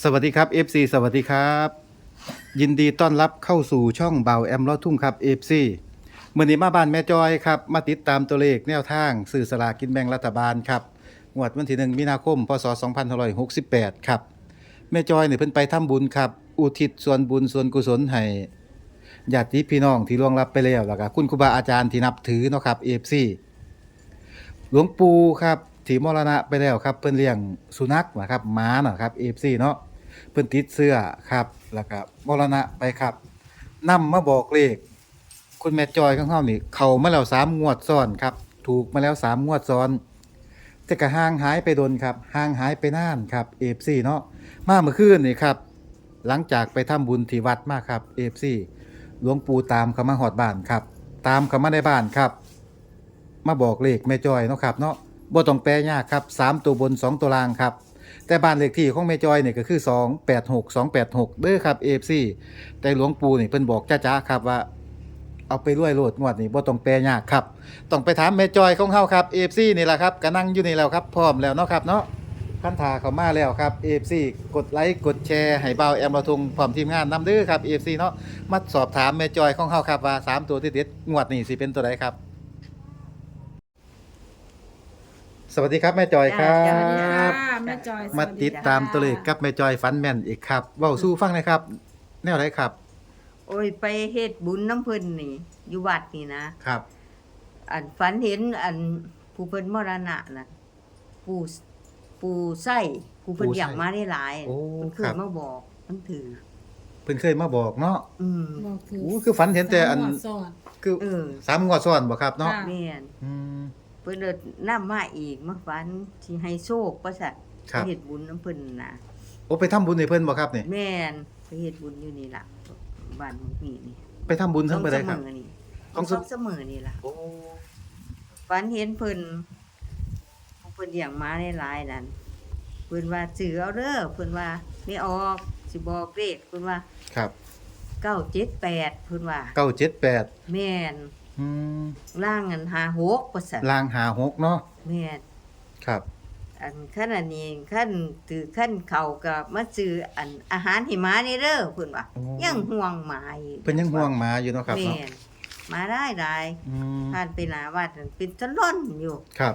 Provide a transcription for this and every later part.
สวัสดีครับ FC สวัสดีครับ ยินดีต้อนรับเข้าสู่ช่องเบาแอมลอดทุ่งครับ FC เมื่อนี้มาบ้านแม่จอยครับ มาติดตามตัวเลขแนวทางสื่อสลากกินแบ่งรัฐบาลครับงวดวันที่1มีนาคม พศ 2568 ครับ แม่จอยเนี่ยเพิ่นไปทำบุญครับ อุทิศส่วนบุญส่วนกุศลให้ญาติพี่น้องที่ล่วงลับไปแล้วแล้วก็คุณครูบาอาจารย์ที่นับถือเนาะครับ FC หลวงปู่ครับ ที่มรณะไปแล้วครับ เพิ่นเลี้ยงสุนัขนะครับหมาน่ะครับ FC เนาะเพิ่นติดเสื้อครับแล้วก็มรณะไปครับนำมาบอกเลขคุณแม่จอยข้างเฮานี่เข้ามาแล้วสามงวดซ้อนครับ ถูกมาแล้วสามงวดซ้อนแต่ก็ห่างหายไปโดนครับห่างหายไปนานครับ FC เนาะมาเมื่อคืนนี่ครับ หลังจากไปทำบุญที่วัดมาครับ FC หลวงปู่ตามเขามาหอดบ้านครับ ตามเขามาในบ้านครับ มาบอกเลขแม่จอยเนาะครับเนาะ บ่ต้องแปลยากครับ3ตัวบน 2 ตัวล่างครับแต่บ้านเลขที่ของแม่จอยเนี่ยก็คือ 286 286เด้อครับ AFC แต่หลวงปู่นี่เพิ่นบอกจ้าๆครับว่า เอาไปรวยโลดงวดนี้บ่ต้องแปลยากครับ ต้องไปถามแม่จอยของเฮาครับ AFC นี่แหละครับก็นั่งอยู่นี่แล้วครับพร้อมแล้วเนาะครับเนาะคันถาเขามาแล้วครับ AFC กดไลค์กดแชร์ให้เบาแอมเราทุงพร้อมทีมงานนำเด้อครับ AFC เนาะมาสอบถามแม่จอยของเฮาครับว่าสามตัวที่เด็ดงวดนี้สิเป็นตัวใดครับ สวัสดีครับแม่จอยครัจ้าสวัสดีบค่ะแม่จอยมาติดตามตัวเลขกับแม่จอยฟันแม่นอีกครับเว้าสู้ฟังหนะครับ แนวไหนครับโอ้ยไปเฮ็ดบุญน้ำเพิ่นนี่ อยู่วัดนี่นะ ครับ อันฝันเห็นอันผู้เพิ่นมรณะน่ะปู่ปู่ไส้ผู้เพิ่นปู่ไส้อยากมาได้หลายโอ้มันเคครัยบ มาบอก มันถือ เพิ่นเคยมาบอกเนาะอืมบอกคืออู้คือฝันเห็นแต่อันสามหัวสอน คือเออสามงวดซ้อนบ่ครับเนาะค่ะ แม่นอืม เพิ่นเดินนํมาอีกมาฝันสิให้โชคว่าซั่นครับไปเฮ็ดบุญน้ำเพิ่นน่ะ โอ้ไปทำบุญให้เพิ่นบ่ครับนี่แม่นไปเฮ็ดบุญอยู่นี่ล่ะบ้านหมู่นี่นี่ไปทำบุญทั้งไปได้ครับต้องเสมอนี่ต้ต้อองงเสมอเสมอนี่ล่ะโอ้ฝันเห็นเพิ่นผู้เพิ่นเลี้ยงม้าได้หลายนั่นเพิ่นว่าซื้อเอาเด้อเพิ่นว่าไม่ออกสิบอกเลขเพิ่นว่าครับ978เพิ่นว่า 978 แม่น อืมล่างอัน56ว่าซั่นลางหาหกเนาะแม่นครับ อันคันอันนี้คันถือคันเขาก็มาซื้ออันอาหารให้หมานี่เด้อเพิ่นว่าโอ้ ยังห่วงหมาอยู่เพิ่นยังห่วงหมาอยู่เนาะครับแม่เนาะนหมาได้หลายอืมผ่านไปหน้าวัดนั่นเป็นตะล่อนอยู่ ครับ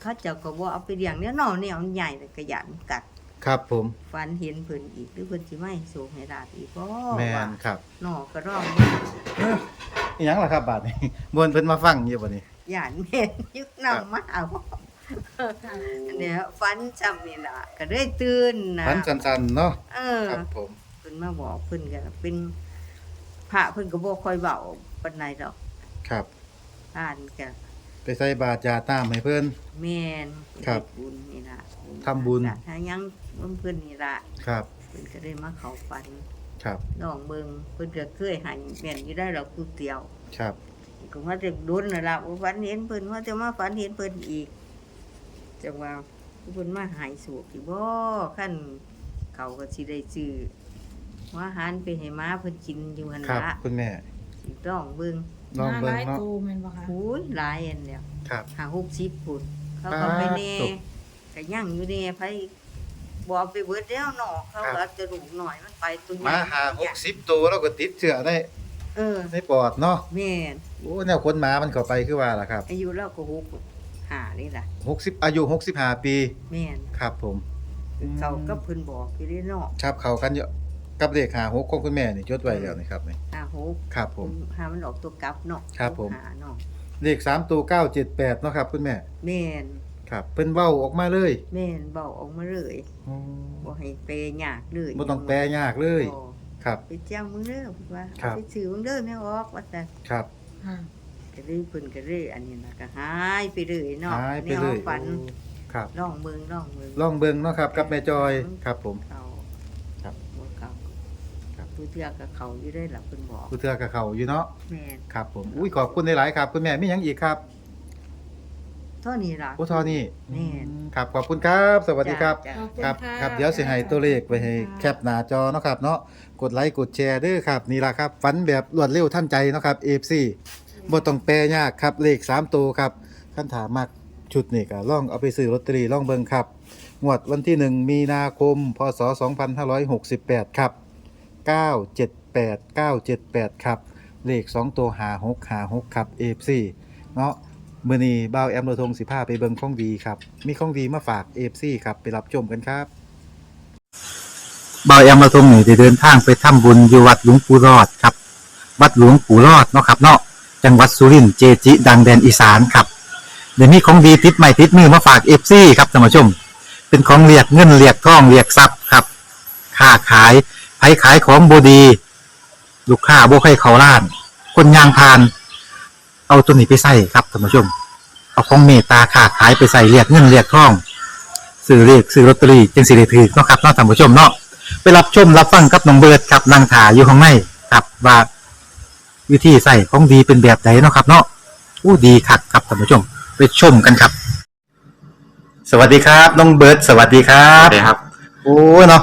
เขาเจ้าก็บ่เอาไปเลี้ยงเนี่ยเนาะเนี่ยมันใหญ่แต่ก็ยันกัดครับผมฝันเห็นเพิ่นอีกหรือเพิ่นสิมาให้สูงให้ดาบอีกบ่แม่ว่านครับ หนอก็ร้องเอ้ออีหยังล่ะครับบาดนี้มวนเพิ่นมาฟังอยู่บ่นี่ย่านแม่นยึกนำมาเอาเนี่ยฝันจำนี่ล่ะก็ได้ตื่นนะฟันสั้นๆเนาะเออครับผมเพิ่นมาบอกเพิ่นก็เป็นพระเพิ่นก็บ่ค่อยเว้าปานใดดอกครับ อ่านก็ไปใส่บาตรยาตามให้เพิ่น แม่นครับเฮ็ดบุญนี่ล่ะทำบุญ ถ้ายังเพิ่นนี่ล่ะครับ เพิ่นก็ได้มาเข้าฝัน ครับ น้องเบิ่งเพิ่นก็เคยให้แม่นอยู่ได้ดอกผู้เดียวครับ ก็ว่าจะโดนน่ะล่ะว่าฝันเห็นเพิ่นว่าจะมาฝันเห็นเพิ่นอีกจังว่าเพิ่นมาหายสูบสิบ่คั่นเขาก็สิได้ซื้อว่าอาหารไปให้ม้าเพิ่นกินอยู่หั่นครับ ละคุณแม่สิต้องเบิ่งลองเบิ่งหน้าร้ายเนาะโตแม่นบ่คะโอ้ยหลายอันแล้วครับ หา60พุ่นเขาก็ไปแน่ครับก็ยังอยู่แน่ไผ บ่เอาไปเบิดแล้วเนาะเขาครับก็เอาจะลูกหน่อยมันไปตัวใหญ่มาหา60ตัวแล้วก็ติดเชื้อในเออในปอดเนาะแม่นโอ้แนวคนหมามันเข้าไปคือว่าล่ะครับ อายุเราก็หกหานี่ล่ะ60อายุ65ปีแม่นครับผมเขาก็เพิ่นบอกอยู่ได้เนาะครับเข้ากันเยอะกับเลข56ของคุณแม่นี่จดไว้แล้วนี่ครับนี่หาหกครับผมหามันออกตัวกลับเนาะครับผมหาเนาะเลข3ตัว978เนาะครับคุณแม่แม่น ครับเพิ่นเว้าออกมาเลยแม่นเบาออกมาเลยอ๋อบ่ให้เปยยากเลยบ่ต้องแปลยากเลย บ่ครับ ไปเจ้ามึงเด้อเพิ่นว่าครับ ไปซื้อมึงเด้อแม่ออกว่าแต่ครับค่ะก็เลยเพิ่นก็เลยอันนี้น่ะก็หายไปเลยเนาะหายไปแนวเลยฝันโอ้ครับลองเบิ่งลองเบิ่งลองเบิ่งเนาะครับ กับแม่จอยครับผม เขาครับบ่เก่าครับ ผู้เทื่อก็เขาอยู่ได้ล่ะเพิ่นบอกผู้เทื่อกับเขาอยู่เนาะแม่น ครับผมอุ้ยขอบคุณหลายๆครับ คุณแม่มีหยังอีกครับเท่านี้ล่ะโอ้เทอนี่แม่นครับขอบคุณครับ สวัสดีครับ จ้ะขอบคุณครับค่ะครับเดี๋ยวสิให้ตัวเลขไว้ให้แคปหน้าจอเนาะครับเนาะกดไลค์กดแชร์เด้อครับนี่ล่ะครับฝันแบบรวดเร็วทันใจเนาะครับ FC บ่ต้องแปลยากครับเลข3ตัวครับคันถามมักชุดนี่ก็ลองเอาไปซื้อลอตเตอรี่ลองเบิ่งครับงวดวันที่ 1 มีนาคม พศ 2568 ครับ 978 978 ครับ เลข 2 ตัวหา6หา6ครับ AFC เนาะ มื้อนี้บ่าวแอมโรทง15ไปเบิงของดีครับ มีของดีมาฝาก AFC ครับไปรับชมกันครับบ่าวแอมโรทงนี่ได้เดินทางไปทำบุญอยู่วัดหลวงปู่รอดครับ วัดหลวงปู่รอดเนาะครับเนาะจังหวัดสุรินทร์เจจิ ดังแดนอีสานครับเดี๋ยวนี้ของดีติดใหม่ติดมือมาฝากเอฟซีครับท่านผู้ชม เป็นของเรียกเงินเรียกทองเรียกทรัพย์ครับค้าขายไผขายของบดี ลูกค้าบ่ให้เขาล้าน คนยางพาน เอาตัวนี้ไปใส่ครับท่านผู้ชม เอาของเมตตาค้าขายไปใส่เรียกเงินเรียกทองซื้อเรียกซื้อลอตเตอรี่จึงสิได้ถือเนาะครับเนาะท่านผู้ชมเนาะไปรับชมรับฟังกับน้องเบิร์ดครับนางถาอยู่ข้างในครับว่าวิธีใส่ของดีเป็นแบบไหนเนาะครับเนาะอู้ดีคักครับท่านผู้ชม ไปชมกันครับ สวัสดีครับน้องเบิร์ดสวัสดีครัครับบครับ โอ้เนาะ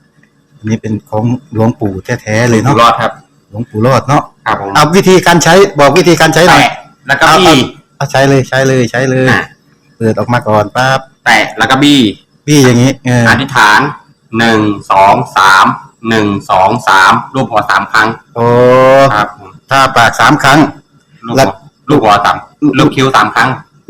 อันนี้เป็นของหลวงปู่แท้ๆเลยอยู่เนาะ รอดครับ หลวงปู่รอดเนาะครับผมเอาวิธีการใช้บอกวิธีการใช้หน่อยแตะแล้วก็บี้ เอาใช้เลยใช้เลยใช้เลย อะ เปิดออกมาก่อนปั๊บแตะแล้วก็บี้พี่อย่างนี้เอออธิษฐานหนึ่งสองสามหนึ่งสองสามรูปหัวสามครั้งโอ้ครับผมถ้าปากสามครั้งลูกแล้หัววลูกหัวสามลูกคิ้วสามครั้ง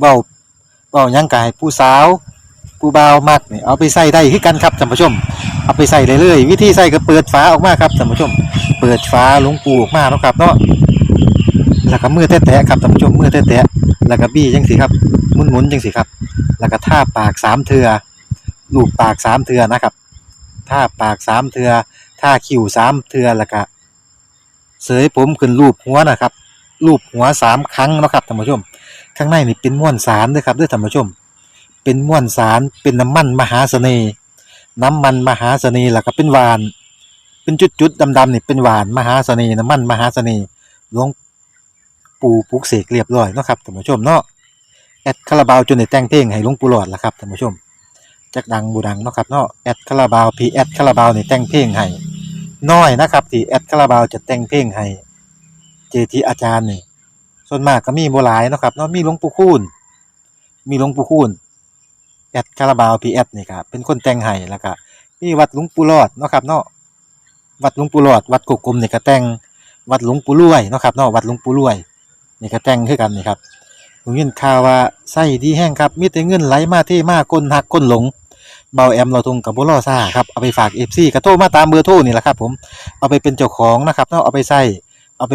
เว้าเว้ายังก็ให้ผู้สาว ผู้บ่าวมักนี่เอาไปใส่ได้คือกันครับท่านผู้ชม เอาไปใส่เลยเลย วิธีใส่ก็เปิดฝาออกมาครับท่านผู้ชม เปิดฝาลวงปูออกมาเนาะครับเนาะแล้วก็มือแตะๆครับท่านผู้ชมมือแตะๆแล้วก็บี้จังสิครับหมุนๆจังสิครับ แล้วก็ท่าปากสามเทือลูบปากสามเทือนะครับท่าปากสามเทือท่าคิ้วสามเทือแล้วก็เสยผมขึ้นรูปหัวนะครับรูปหัวสามครั้งนะครับท่านผู้ชม ข้างในนี่เป็นม้วนสารด้วยครับด้วยท่านผู้ชม เป็นม้วนสารเป็นน้ำมันมหาเสน่ห์น้ำมันมหาเสน่ห์แล้วก็เป็นหวาน เป็นจุดๆดำๆนี่เป็นหวานมหาเสน่ห์น้ำมันมหาเสน่ห์หลวงปู่ปลุกเสกเรียบร้อยเนาะครับท่านผู้ชมเนาะแอดคาราบาวจนได้แต่งเพลงให้หลวงปู่หลอดล่ะครับท่านผู้ชมจักดังบูดังเนาะครับเนาะแอดคาราบาวพีแอดคาราบาวนี่แต่งเพลงให้น้อยนะครับที่แอดคาราบาวจะแต่งเพลงให้เจทีอาจารย์นี่ ส่วนมากก็มีบหลายเนาะครับเนาะมีหลวงปู่คูณมีหลวงปู่คูณแอดคาราบาวพีแอดนี่ครับเป็นคนแต่งให้แล้วก็มีวัดหลวงปู่รอดเนาะครับเนาะวัดหลวงปู่หลอด วัดกกกลมนี่ก็แต่งวัดหลวงปู่รวยเนาะครับเนาะวัดหลวงปู่รวยนี่ก็แต่งคือกันนี่ครับผมยินข่าวว่าไส้ดีแห้งครับมีแต่เงินไหลมาเทมาก้นหักก้นหลงเบาแอมเราทงกับบ่รอซ่าครับเอาไปฝาก FC ก็โทรมาตามเบอร์โทรนี่แหละครับผมเอาไปเป็นเจ้าของนะครับเนาะเอาไปใส่เอาไป